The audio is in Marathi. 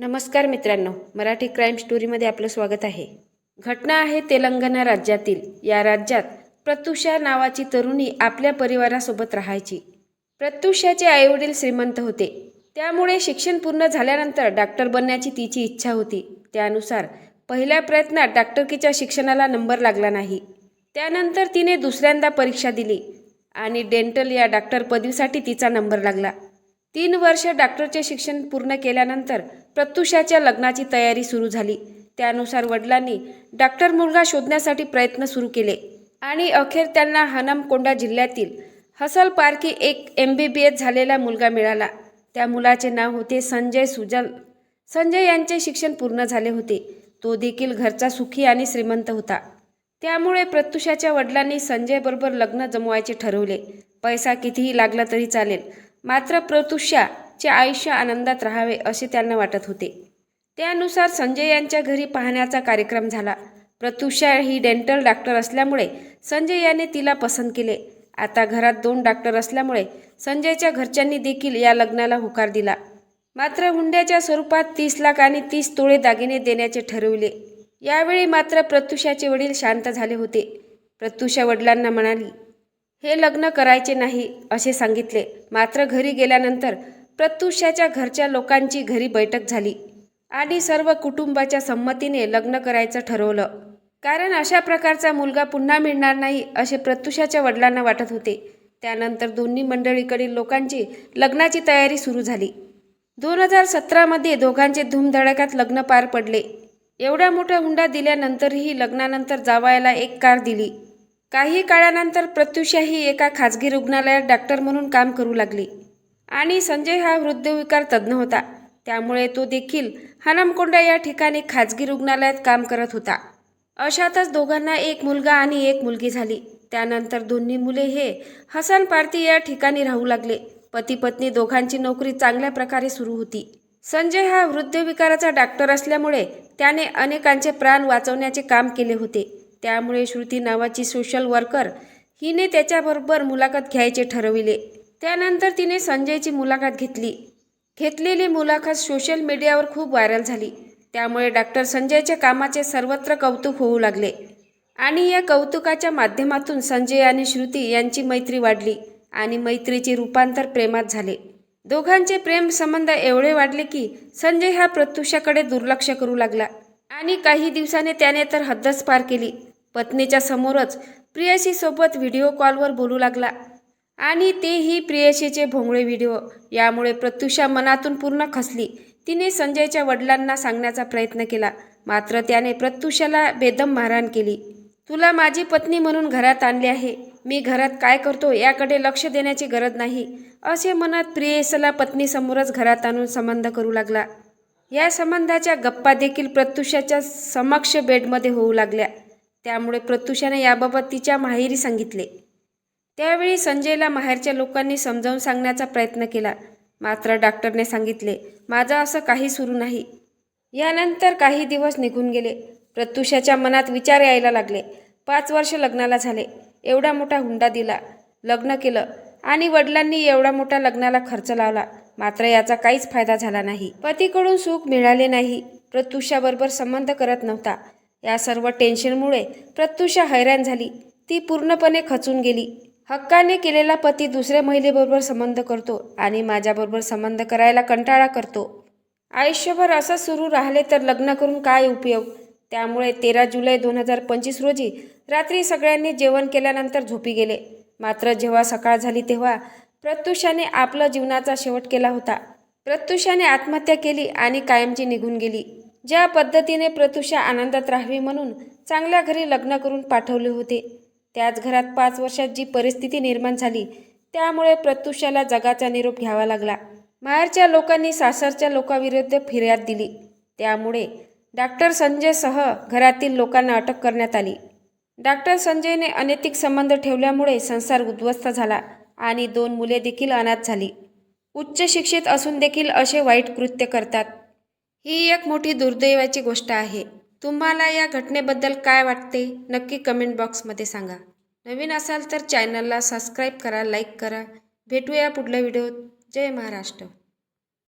नमस्कार मित्रांनो मराठी क्राईम स्टोरीमध्ये आपलं स्वागत आहे. घटना आहे तेलंगणा राज्यातील. या राज्यात प्रत्युषा नावाची तरुणी आपल्या परिवारासोबत राहायची. प्रत्युषाचे आईवडील श्रीमंत होते. त्यामुळे शिक्षण पूर्ण झाल्यानंतर डॉक्टर बनण्याची तिची इच्छा होती. त्यानुसार पहिल्या प्रयत्नात डॉक्टरकीच्या शिक्षणाला नंबर लागला नाही. त्यानंतर तिने दुसऱ्यांदा परीक्षा दिली आणि डेंटल या डॉक्टर पदवीसाठी तिचा नंबर लागला. तीन वर्ष डॉक्टरचे शिक्षण पूर्ण केल्यानंतर प्रत्युषाच्या लग्नाची तयारी सुरू झाली. त्यानुसार वडिलांनी डॉक्टर मुलगा शोधण्यासाठी प्रयत्न सुरू केले आणि अखेर त्यांना हनमकोंडा जिल्ह्यातील हसल पारकी एक एम बी बी एस झालेला मुलगा मिळाला. त्या मुलाचे नाव होते संजय सुजल. संजय यांचे शिक्षण पूर्ण झाले होते. तो देखील घरचा सुखी आणि श्रीमंत होता. त्यामुळे प्रत्युषाच्या वडिलांनी संजयबरोबर लग्न जमवायचे ठरवले. पैसा कितीही लागला तरी चालेल. मात्र प्रत्युषाचे आयुष्य आनंदात राहावे असे त्यांना वाटत होते. त्यानुसार संजय यांच्या घरी पाहण्याचा कार्यक्रम झाला. प्रत्युषा ही डेंटल डॉक्टर असल्यामुळे संजय याने तिला पसंत केले. आता घरात दोन डॉक्टर असल्यामुळे संजयच्या घरच्यांनी देखील या लग्नाला होकार दिला. मात्र हुंड्याच्या स्वरूपात तीस लाख आणि तीस तोळे दागिने देण्याचे ठरविले. यावेळी मात्र प्रत्युषाचे वडील शांत झाले होते. प्रत्युषा वडिलांना म्हणाली हे लग्न करायचे नाही असे सांगितले. मात्र घरी गेल्यानंतर प्रत्युषाच्या घरच्या लोकांची घरी बैठक झाली आणि सर्व कुटुंबाच्या संमतीने लग्न करायचं ठरवलं. कारण अशा प्रकारचा मुलगा पुन्हा मिळणार नाही असे प्रत्युषाच्या वडिलांना वाटत होते. त्यानंतर दोन्ही मंडळीकडील लोकांची लग्नाची तयारी सुरू झाली. दोन हजार सतरामध्ये दोघांचे धूमधडाक्यात लग्न पार पडले. एवढा मोठा हुंडा दिल्यानंतरही लग्नानंतर जावायला एक कार दिली. काही काळानंतर प्रत्युषाही एका खाजगी रुग्णालयात डॉक्टर म्हणून काम करू लागली. आणि संजय हा हृदयविकार तज्ज्ञ होता. त्यामुळे तो देखील हनमकोंडा या ठिकाणी खाजगी रुग्णालयात काम करत होता. अशातच दोघांना एक मुलगा आणि एक मुलगी झाली. त्यानंतर दोन्ही मुले हे हसन पार्टी या ठिकाणी राहू लागले. पती पत्नी दोघांची नोकरी चांगल्या प्रकारे सुरू होती. संजय हा हृदयविकाराचा डॉक्टर असल्यामुळे त्याने अनेकांचे प्राण वाचवण्याचे काम केले होते. त्यामुळे श्रुती नावाची सोशल वर्कर हिने त्याच्याबरोबर मुलाखत घ्यायचे ठरविले. त्यानंतर तिने संजयची मुलाखत घेतली. घेतलेली मुलाखत सोशल मीडियावर खूप व्हायरल झाली. त्यामुळे डॉक्टर संजयच्या कामाचे सर्वत्र कौतुक होऊ लागले. आणि या कौतुकाच्या माध्यमातून संजय आणि श्रुती यांची मैत्री वाढली आणि मैत्रीचे रूपांतर प्रेमात झाले. दोघांचे प्रेम संबंध एवढे वाढले की संजय हा प्रत्युषाकडे दुर्लक्ष करू लागला. आणि काही दिवसाने त्याने तर हद्दच पार केली. पत्नीच्या समोरच प्रियशीसोबत व्हिडिओ कॉलवर बोलू लागला. आणि तेही प्रियशीचे भोंगळे व्हिडिओ यामुळे प्रत्युषा मनातून पूर्ण खसली. तिने संजयच्या वडिलांना सांगण्याचा प्रयत्न केला. मात्र त्याने प्रत्युषाला बेदम मारहाण केली. तुला माझी पत्नी म्हणून घरात आणले आहे. मी घरात काय करतो याकडे लक्ष देण्याची गरज नाही. असे मनात प्रियेसला पत्नीसमोरच घरात आणून संबंध करू लागला. या संबंधाच्या गप्पा देखील प्रत्युषाच्या समक्ष बेडमध्ये होऊ लागल्या. त्यामुळे प्रत्युषाने याबाबत तिच्या माहेरी सांगितले. त्यावेळी संजयला माहेरच्या लोकांनी समजावून सांगण्याचा प्रयत्न केला. मात्र डॉक्टरने सांगितले माझं असं काही सुरू नाही. यानंतर काही दिवस निघून गेले. प्रत्युषाच्या मनात विचार यायला लागले. पाच वर्ष लग्नाला झाले. एवढा मोठा हुंडा दिला लग्न केलं आणि वडिलांनी एवढा मोठा लग्नाला खर्च लावला. मात्र याचा काहीच फायदा झाला नाही. पतीकडून सुख मिळाले नाही. प्रत्युषाबरोबर संबंध करत नव्हता. या सर्व टेन्शनमुळे प्रत्युषा हैराण झाली. ती पूर्णपणे खचून गेली. हक्काने केलेला पती दुसऱ्या महिलेबरोबर संबंध करतो आणि माझ्याबरोबर संबंध करायला कंटाळा करतो. आयुष्यभर असं सुरू राहिले तर लग्न करून काय उपयोग? त्यामुळे तेरा जुलै दोन हजार पंचवीस रोजी रात्री सगळ्यांनी जेवण केल्यानंतर झोपी गेले. मात्र जेव्हा सकाळ झाली तेव्हा प्रत्युषाने आपला जीवनाचा शेवट केला होता. प्रत्युषाने आत्महत्या केली आणि कायमची निघून गेली. ज्या पद्धतीने प्रतुषा आनंदात राहावी म्हणून चांगल्या घरी लग्न करून पाठवले होते. त्याच घरात पाच वर्षात जी परिस्थिती निर्माण झाली त्यामुळे प्रत्युषाला जगाचा निरोप घ्यावा लागला. माहेरच्या लोकांनी सासरच्या लोकांविरुद्ध फिर्याद दिली. त्यामुळे डॉक्टर संजयसह घरातील लोकांना अटक करण्यात आली. डॉक्टर संजयने अनैतिक संबंध ठेवल्यामुळे संसार उद्ध्वस्त झाला आणि दोन मुले देखील अनाथ झाली. उच्च शिक्षित असून देखील असे वाईट कृत्य करतात. ही एक मोठी दुर्दैवाची गोष्ट आहे. तुम्हाला या घटनेबद्दल काय वाटते? नक्की कमेंट बॉक्समध्ये सांगा. नवीन असाल तर चॅनलला सबस्क्राईब करा लाईक करा. भेटूया पुढल्या व्हिडिओत जय महाराष्ट्र.